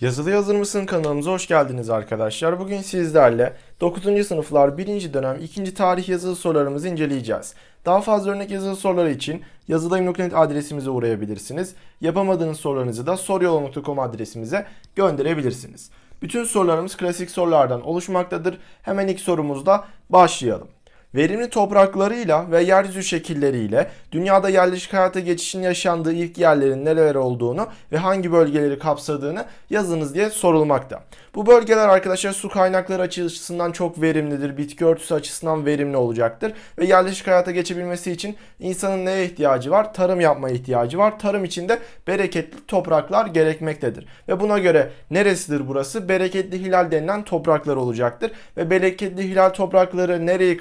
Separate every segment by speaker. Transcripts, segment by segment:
Speaker 1: Yazılı Yazır mısın kanalımıza hoş geldiniz arkadaşlar. Bugün sizlerle 9. sınıflar 1. dönem 2. tarih yazılı sorularımızı inceleyeceğiz. Daha fazla örnek yazılı soruları için yazıdayım.net adresimize uğrayabilirsiniz. Yapamadığınız sorularınızı da soruyola.com adresimize gönderebilirsiniz. Bütün sorularımız klasik sorulardan oluşmaktadır. Hemen ilk sorumuzda başlayalım. Verimli topraklarıyla ve yeryüzü şekilleriyle dünyada yerleşik hayata geçişin yaşandığı ilk yerlerin neler olduğunu ve hangi bölgeleri kapsadığını yazınız diye sorulmakta. Bu bölgeler arkadaşlar su kaynakları açısından çok verimlidir. Bitki örtüsü açısından verimli olacaktır. Ve yerleşik hayata geçebilmesi için insanın neye ihtiyacı var? Tarım yapmaya ihtiyacı var. Tarım için de bereketli topraklar gerekmektedir. Ve buna göre neresidir burası? Bereketli hilal denilen topraklar olacaktır. Ve bereketli hilal toprakları nereyi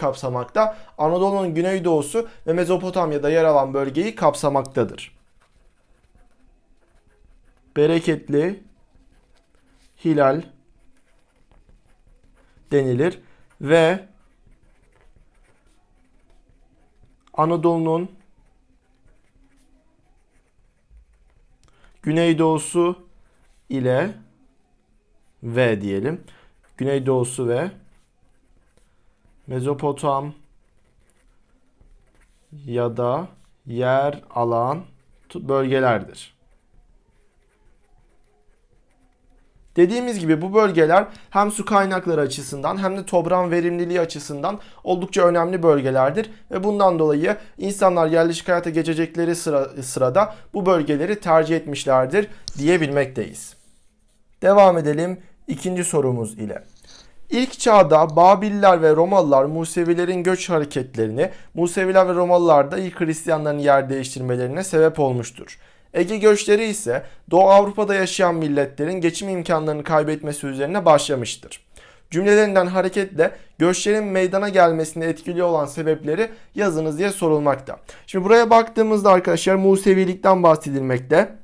Speaker 1: kapsamakta? Anadolu'nun güneydoğusu ve Mezopotamya'da yer alan bölgeyi kapsamaktadır. Bereketli hilal denilir ve Anadolu'nun güneydoğusu ile ve diyelim güneydoğusu ve Mezopotam ya da yer alan bölgelerdir. Dediğimiz gibi bu bölgeler hem su kaynakları açısından hem de toprağın verimliliği açısından oldukça önemli bölgelerdir ve bundan dolayı insanlar yerleşik hayata geçecekleri sıra, sırada bu bölgeleri tercih etmişlerdir diyebilmekteyiz. Devam edelim ikinci sorumuz ile. İlk çağda Babiller ve Romalılar Musevilerin göç hareketlerini, Museviler ve Romalılar da ilk Hristiyanların yer değiştirmelerine sebep olmuştur. Ege göçleri ise Doğu Avrupa'da yaşayan milletlerin geçim imkanlarını kaybetmesi üzerine başlamıştır. Cümlelerinden hareketle göçlerin meydana gelmesine etkili olan sebepleri yazınız diye sorulmakta. Şimdi buraya baktığımızda arkadaşlar Musevilikten bahsedilmekte.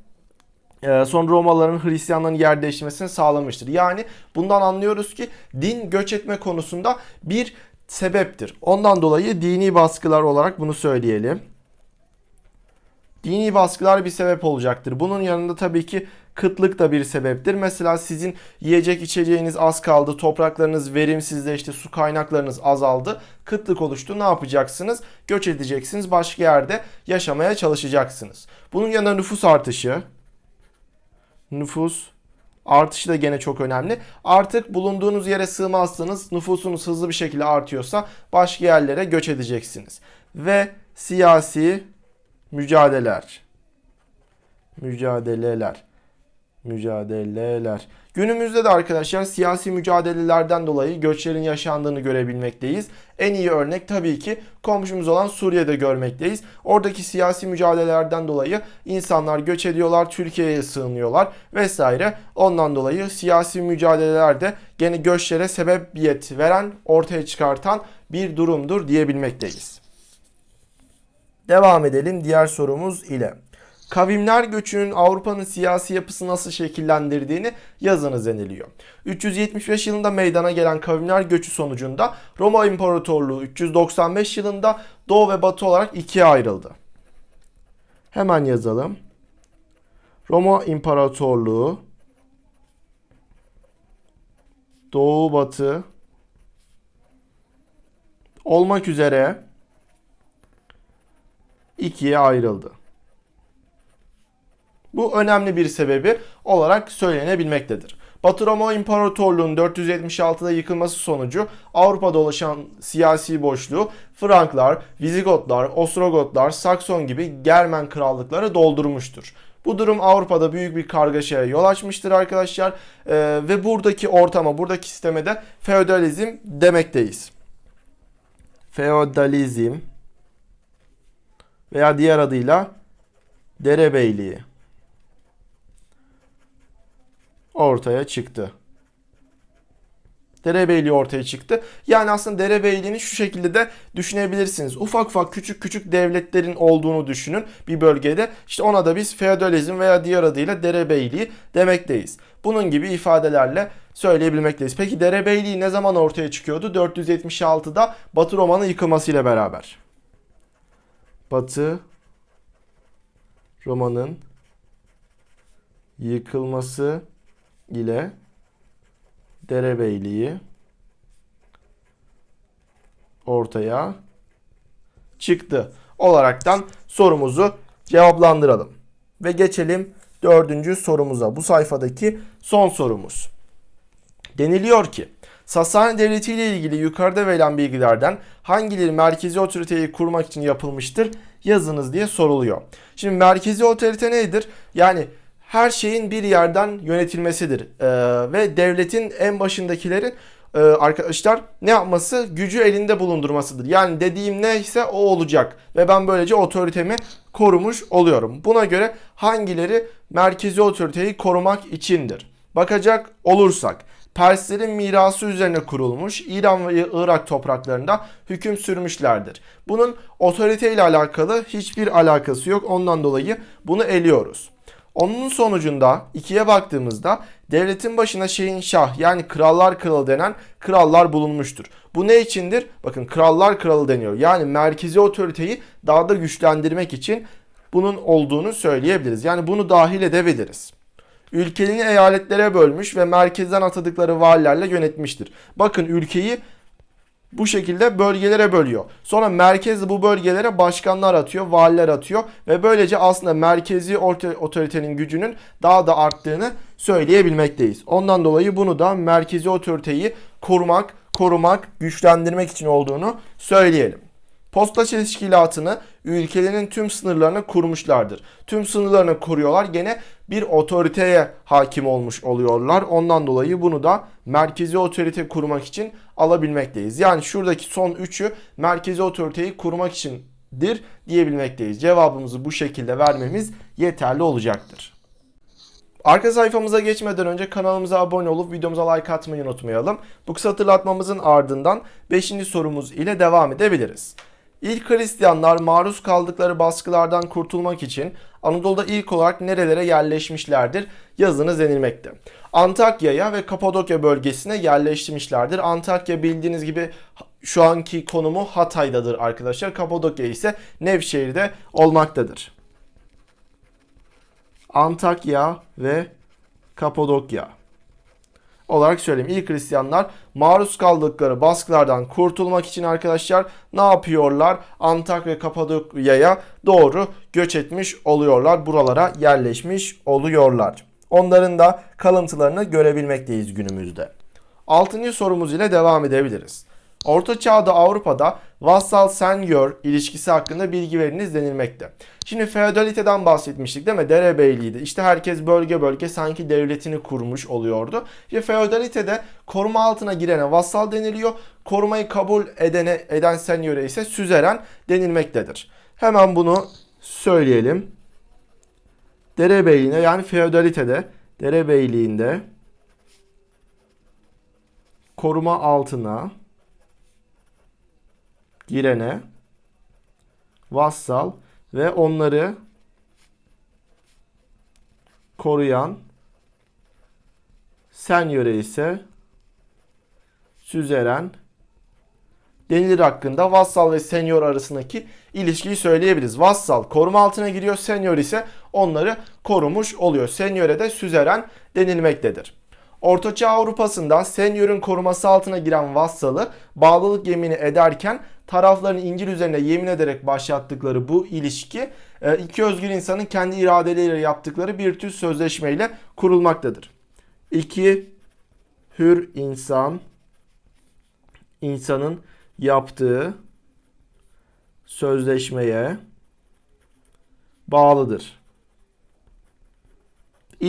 Speaker 1: Ee, sonra Romalıların Hristiyanların yer değiştirmesini sağlamıştır. Yani bundan anlıyoruz ki din göç etme konusunda bir sebeptir. Ondan dolayı dini baskılar olarak bunu söyleyelim. Dini baskılar bir sebep olacaktır. Bunun yanında tabii ki kıtlık da bir sebeptir. Mesela sizin yiyecek içeceğiniz az kaldı, topraklarınız verimsizleşti, su kaynaklarınız azaldı, kıtlık oluştu. Ne yapacaksınız? Göç edeceksiniz, başka yerde yaşamaya çalışacaksınız. Bunun yanında nüfus artışı, nüfus artışı da gene çok önemli. Artık bulunduğunuz yere sığmazsanız nüfusunuz hızlı bir şekilde artıyorsa başka yerlere göç edeceksiniz. Ve siyasi mücadeleler. Mücadeleler. Mücadeleler. Günümüzde de arkadaşlar siyasi mücadelelerden dolayı göçlerin yaşandığını görebilmekteyiz. En iyi örnek tabii ki komşumuz olan Suriye'de görmekteyiz. Oradaki siyasi mücadelelerden dolayı insanlar göç ediyorlar, Türkiye'ye sığınıyorlar vesaire. Ondan dolayı siyasi mücadelelerde gene göçlere sebebiyet veren, ortaya çıkartan bir durumdur diyebilmekteyiz. Devam edelim diğer sorumuz ile. Kavimler göçünün Avrupa'nın siyasi yapısı nasıl şekillendirdiğini yazınız deniliyor. 375 yılında meydana gelen kavimler göçü sonucunda Roma İmparatorluğu 395 yılında Doğu ve Batı olarak ikiye ayrıldı. Hemen yazalım. Roma İmparatorluğu Doğu Batı olmak üzere ikiye ayrıldı. Bu önemli bir sebebi olarak söylenebilmektedir. Batı Roma İmparatorluğu'nun 476'da yıkılması sonucu Avrupa'da oluşan siyasi boşluğu Franklar, Vizigotlar, Ostrogotlar, Sakson gibi Germen krallıkları doldurmuştur. Bu durum Avrupa'da büyük bir kargaşaya yol açmıştır arkadaşlar Ee, ve buradaki ortama, buradaki sisteme de feodalizm demekteyiz. Feodalizm veya diğer adıyla derebeyliği ortaya çıktı. Derebeyliği ortaya çıktı. Yani aslında derebeyliğini şu şekilde de düşünebilirsiniz. Ufak ufak küçük küçük devletlerin olduğunu düşünün bir bölgede. İşte ona da biz feodalizm veya diğer adıyla derebeyliği demekteyiz. Bunun gibi ifadelerle söyleyebilmekteyiz. Peki derebeyliği ne zaman ortaya çıkıyordu? 476'da Batı Roma'nın yıkılmasıyla beraber. Batı Roma'nın yıkılması ile derebeyliği ortaya çıktı olaraktan sorumuzu cevaplandıralım. Ve geçelim dördüncü sorumuza. Bu sayfadaki son sorumuz. Deniliyor ki Sasani Devleti ile ilgili yukarıda verilen bilgilerden hangileri merkezi otoriteyi kurmak için yapılmıştır yazınız diye soruluyor. Şimdi merkezi otorite nedir? Yani her şeyin bir yerden yönetilmesidir. Ee, ve devletin en başındakilerin e, arkadaşlar ne yapması? Gücü elinde bulundurmasıdır. Yani dediğim neyse o olacak. Ve ben böylece otoritemi korumuş oluyorum. Buna göre hangileri merkezi otoriteyi korumak içindir? Bakacak olursak Perslerin mirası üzerine kurulmuş İran ve Irak topraklarında hüküm sürmüşlerdir. Bunun otorite ile alakalı hiçbir alakası yok. Ondan dolayı bunu eliyoruz. Onun sonucunda ikiye baktığımızda devletin başına şeyin şah yani krallar kralı denen krallar bulunmuştur. Bu ne içindir? Bakın krallar kralı deniyor. Yani merkezi otoriteyi daha da güçlendirmek için bunun olduğunu söyleyebiliriz. Yani bunu dahil edebiliriz ülkelerini eyaletlere bölmüş ve merkezden atadıkları valilerle yönetmiştir. Bakın ülkeyi bu şekilde bölgelere bölüyor. Sonra merkez bu bölgelere başkanlar atıyor, valiler atıyor ve böylece aslında merkezi otoritenin gücünün daha da arttığını söyleyebilmekteyiz. Ondan dolayı bunu da merkezi otoriteyi korumak, korumak, güçlendirmek için olduğunu söyleyelim. Posta teşkilatını ülkelerinin tüm sınırlarını kurmuşlardır. Tüm sınırlarını koruyorlar. Gene bir otoriteye hakim olmuş oluyorlar. Ondan dolayı bunu da merkezi otorite kurmak için alabilmekteyiz. Yani şuradaki son üçü merkezi otoriteyi kurmak içindir diyebilmekteyiz. Cevabımızı bu şekilde vermemiz yeterli olacaktır. Arka sayfamıza geçmeden önce kanalımıza abone olup videomuza like atmayı unutmayalım. Bu kısa hatırlatmamızın ardından 5. sorumuz ile devam edebiliriz. İlk Hristiyanlar maruz kaldıkları baskılardan kurtulmak için Anadolu'da ilk olarak nerelere yerleşmişlerdir? Yazınız denilmekte. Antakya'ya ve Kapadokya bölgesine yerleştirmişlerdir. Antakya bildiğiniz gibi şu anki konumu Hatay'dadır arkadaşlar. Kapadokya ise Nevşehir'de olmaktadır. Antakya ve Kapadokya olarak söyleyeyim. İlk Hristiyanlar maruz kaldıkları baskılardan kurtulmak için arkadaşlar ne yapıyorlar? Antak ve Kapadokya'ya doğru göç etmiş oluyorlar. Buralara yerleşmiş oluyorlar. Onların da kalıntılarını görebilmekteyiz günümüzde. Altıncı sorumuz ile devam edebiliriz. Orta Çağ'da Avrupa'da vassal senior ilişkisi hakkında bilgi veriniz denilmekte. Şimdi feodaliteden bahsetmiştik değil mi? Derebeyliğiydi. İşte herkes bölge bölge sanki devletini kurmuş oluyordu. İşte feodalitede koruma altına girene vassal deniliyor. Korumayı kabul edene, eden seniore ise süzeren denilmektedir. Hemen bunu söyleyelim. Derebeyliğine yani feodalitede derebeyliğinde koruma altına girene vassal ve onları koruyan sen yöre ise süzeren denilir hakkında vassal ve senior arasındaki ilişkiyi söyleyebiliriz. Vassal koruma altına giriyor, senior ise onları korumuş oluyor. Senior'e de süzeren denilmektedir. Ortaçağ Avrupa'sında senior'un koruması altına giren vassalı bağlılık yemini ederken tarafların İncil üzerine yemin ederek başlattıkları bu ilişki e, iki özgür insanın kendi iradeleriyle yaptıkları bir tür sözleşmeyle kurulmaktadır. İki hür insan insanın yaptığı sözleşmeye bağlıdır.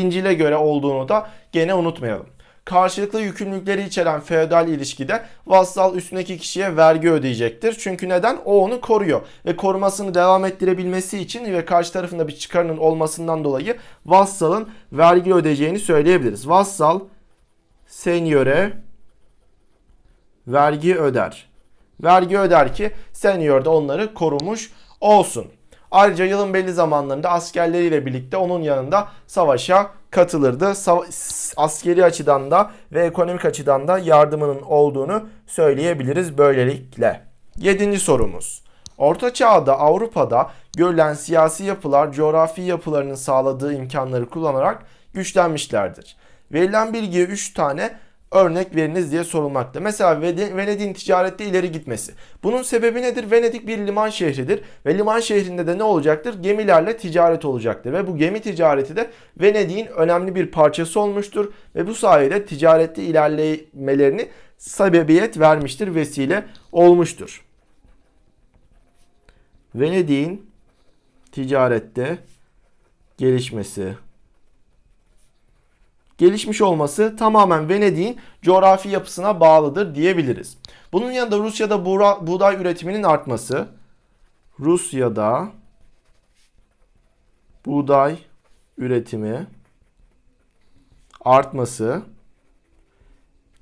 Speaker 1: İncil'e göre olduğunu da gene unutmayalım karşılıklı yükümlülükleri içeren feodal ilişkide vassal üstündeki kişiye vergi ödeyecektir. Çünkü neden? O onu koruyor ve korumasını devam ettirebilmesi için ve karşı tarafında bir çıkarının olmasından dolayı vassalın vergi ödeyeceğini söyleyebiliriz. Vassal senyöre vergi öder. Vergi öder ki senior da onları korumuş olsun. Ayrıca yılın belli zamanlarında askerleriyle birlikte onun yanında savaşa katılırdı. askeri açıdan da ve ekonomik açıdan da yardımının olduğunu söyleyebiliriz böylelikle. Yedinci sorumuz. Orta Çağ'da Avrupa'da görülen siyasi yapılar coğrafi yapılarının sağladığı imkanları kullanarak güçlenmişlerdir. verilen bilgiye 3 tane örnek veriniz diye sorulmakta. Mesela Vene- Venedik'in ticarette ileri gitmesi. Bunun sebebi nedir? Venedik bir liman şehridir ve liman şehrinde de ne olacaktır? Gemilerle ticaret olacaktır ve bu gemi ticareti de Venedik'in önemli bir parçası olmuştur ve bu sayede ticarette ilerlemelerini sebebiyet vermiştir, vesile olmuştur. Venedik'in ticarette gelişmesi gelişmiş olması tamamen Venedik'in coğrafi yapısına bağlıdır diyebiliriz. Bunun yanında Rusya'da buğday üretiminin artması, Rusya'da buğday üretimi artması.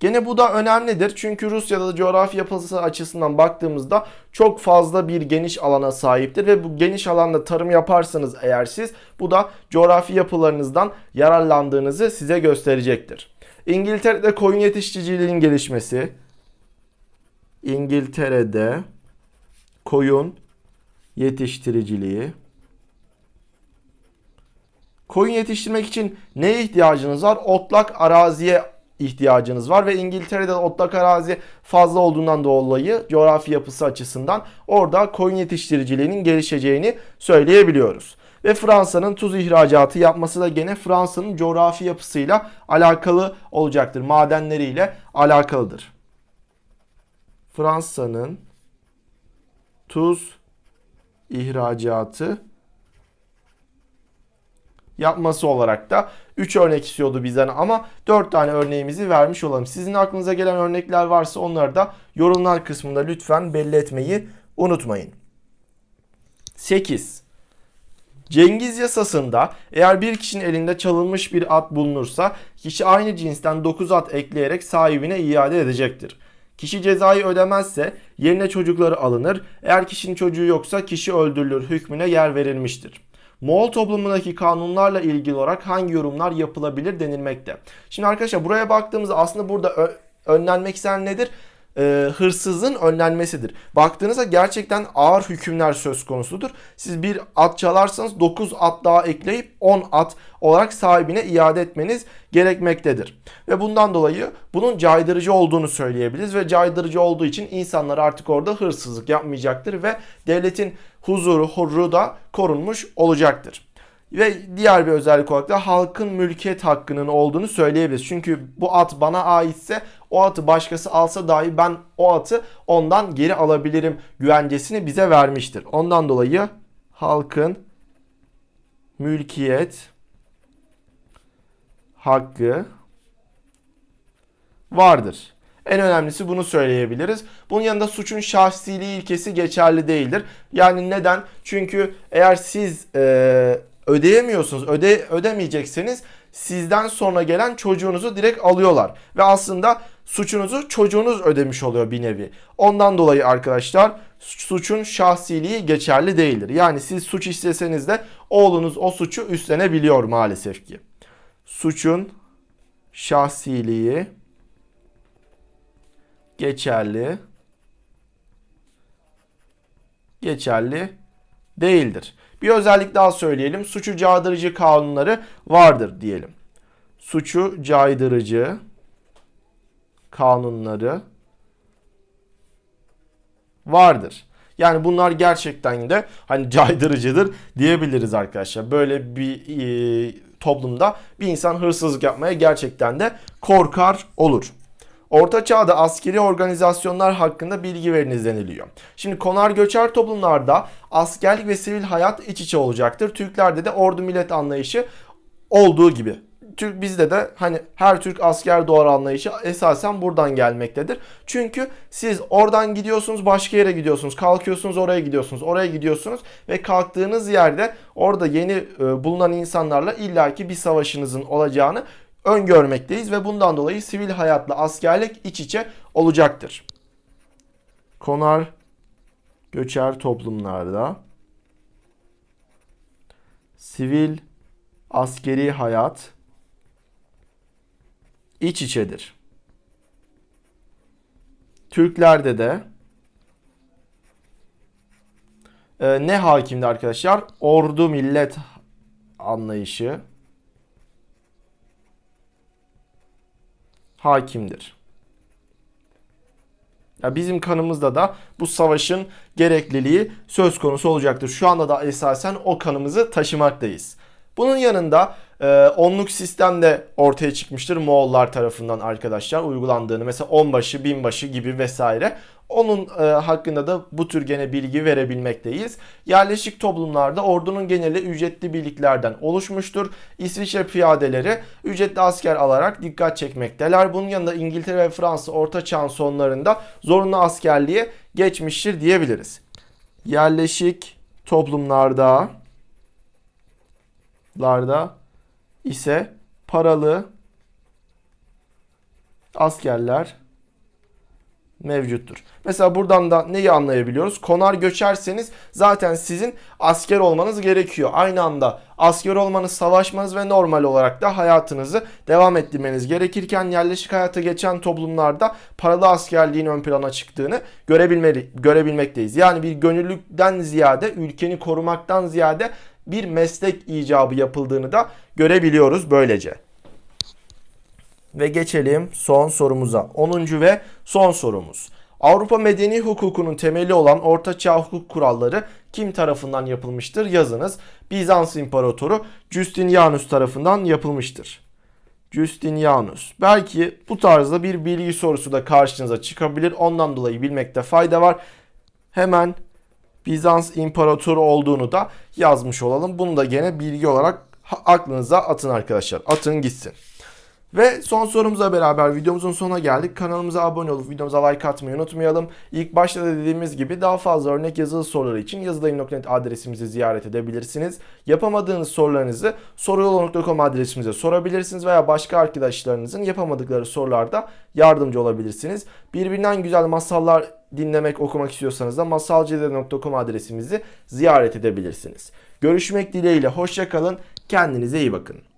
Speaker 1: Gene bu da önemlidir çünkü Rusya'da da coğrafi yapısı açısından baktığımızda çok fazla bir geniş alana sahiptir ve bu geniş alanda tarım yaparsanız eğer siz bu da coğrafi yapılarınızdan yararlandığınızı size gösterecektir. İngiltere'de koyun yetiştiriciliğinin gelişmesi, İngiltere'de koyun yetiştiriciliği Koyun yetiştirmek için neye ihtiyacınız var? Otlak araziye ihtiyacınız var ve İngiltere'de otlak arazi fazla olduğundan dolayı coğrafi yapısı açısından orada koyun yetiştiriciliğinin gelişeceğini söyleyebiliyoruz. Ve Fransa'nın tuz ihracatı yapması da gene Fransa'nın coğrafi yapısıyla alakalı olacaktır. Madenleriyle alakalıdır. Fransa'nın tuz ihracatı yapması olarak da 3 örnek istiyordu bizden ama 4 tane örneğimizi vermiş olalım. Sizin aklınıza gelen örnekler varsa onları da yorumlar kısmında lütfen belli etmeyi unutmayın. 8. Cengiz yasasında eğer bir kişinin elinde çalınmış bir at bulunursa kişi aynı cinsten 9 at ekleyerek sahibine iade edecektir. Kişi cezayı ödemezse yerine çocukları alınır. Eğer kişinin çocuğu yoksa kişi öldürülür hükmüne yer verilmiştir. Moğol toplumundaki kanunlarla ilgili olarak hangi yorumlar yapılabilir denilmekte. Şimdi arkadaşlar buraya baktığımızda aslında burada önlenmek istenen nedir? Ee, hırsızın önlenmesidir. Baktığınızda gerçekten ağır hükümler söz konusudur. Siz bir at çalarsanız 9 at daha ekleyip 10 at olarak sahibine iade etmeniz gerekmektedir. Ve bundan dolayı bunun caydırıcı olduğunu söyleyebiliriz ve caydırıcı olduğu için insanlar artık orada hırsızlık yapmayacaktır ve devletin huzuru, hurru da korunmuş olacaktır. Ve diğer bir özellik olarak da halkın mülkiyet hakkının olduğunu söyleyebiliriz. Çünkü bu at bana aitse o atı başkası alsa dahi ben o atı ondan geri alabilirim güvencesini bize vermiştir. Ondan dolayı halkın mülkiyet hakkı vardır. En önemlisi bunu söyleyebiliriz. Bunun yanında suçun şahsiliği ilkesi geçerli değildir. Yani neden? Çünkü eğer siz e, ödeyemiyorsunuz, öde, ödemeyecekseniz sizden sonra gelen çocuğunuzu direkt alıyorlar. Ve aslında suçunuzu çocuğunuz ödemiş oluyor bir nevi. Ondan dolayı arkadaşlar suçun şahsiliği geçerli değildir. Yani siz suç isteseniz de oğlunuz o suçu üstlenebiliyor maalesef ki. Suçun şahsiliği geçerli geçerli değildir. Bir özellik daha söyleyelim. Suçu caydırıcı kanunları vardır diyelim. Suçu caydırıcı kanunları vardır. Yani bunlar gerçekten de hani caydırıcıdır diyebiliriz arkadaşlar. Böyle bir e, toplumda bir insan hırsızlık yapmaya gerçekten de korkar olur. Orta çağda askeri organizasyonlar hakkında bilgi veriniz deniliyor. Şimdi konar göçer toplumlarda askerlik ve sivil hayat iç içe olacaktır. Türklerde de ordu millet anlayışı olduğu gibi. Türk bizde de hani her Türk asker doğar anlayışı esasen buradan gelmektedir. Çünkü siz oradan gidiyorsunuz başka yere gidiyorsunuz. Kalkıyorsunuz oraya gidiyorsunuz. Oraya gidiyorsunuz ve kalktığınız yerde orada yeni e, bulunan insanlarla illaki bir savaşınızın olacağını öngörmekteyiz ve bundan dolayı sivil hayatla askerlik iç içe olacaktır. Konar göçer toplumlarda sivil askeri hayat iç içedir. Türklerde de e, ne hakimdi arkadaşlar? Ordu millet anlayışı hakimdir. Ya bizim kanımızda da bu savaşın gerekliliği söz konusu olacaktır. Şu anda da esasen o kanımızı taşımaktayız. Bunun yanında e, onluk sistem de ortaya çıkmıştır Moğollar tarafından arkadaşlar uygulandığını. Mesela onbaşı, binbaşı gibi vesaire. Onun e, hakkında da bu tür gene bilgi verebilmekteyiz. Yerleşik toplumlarda ordunun geneli ücretli birliklerden oluşmuştur. İsviçre piyadeleri ücretli asker alarak dikkat çekmekteler. Bunun yanında İngiltere ve Fransa Orta Çağ'ın sonlarında zorunlu askerliğe geçmiştir diyebiliriz. Yerleşik toplumlarda larda ise paralı askerler mevcuttur. Mesela buradan da neyi anlayabiliyoruz? Konar göçerseniz zaten sizin asker olmanız gerekiyor. Aynı anda asker olmanız, savaşmanız ve normal olarak da hayatınızı devam ettirmeniz gerekirken yerleşik hayata geçen toplumlarda paralı askerliğin ön plana çıktığını görebilmeli, görebilmekteyiz. Yani bir gönüllülükten ziyade, ülkeni korumaktan ziyade bir meslek icabı yapıldığını da görebiliyoruz böylece. Ve geçelim son sorumuza. 10. ve son sorumuz. Avrupa medeni hukukunun temeli olan Orta Çağ hukuk kuralları kim tarafından yapılmıştır? Yazınız. Bizans İmparatoru Justinianus tarafından yapılmıştır. Justinianus. Belki bu tarzda bir bilgi sorusu da karşınıza çıkabilir. Ondan dolayı bilmekte fayda var. Hemen Bizans İmparatoru olduğunu da yazmış olalım. Bunu da gene bilgi olarak aklınıza atın arkadaşlar. Atın gitsin. Ve son sorumuza beraber videomuzun sonuna geldik. Kanalımıza abone olup videomuza like atmayı unutmayalım. İlk başta da dediğimiz gibi daha fazla örnek yazılı soruları için yazıdayım.net adresimizi ziyaret edebilirsiniz. Yapamadığınız sorularınızı soruyolu.com adresimize sorabilirsiniz veya başka arkadaşlarınızın yapamadıkları sorularda yardımcı olabilirsiniz. Birbirinden güzel masallar dinlemek, okumak istiyorsanız da masalceder.com adresimizi ziyaret edebilirsiniz. Görüşmek dileğiyle hoşçakalın. Kendinize iyi bakın.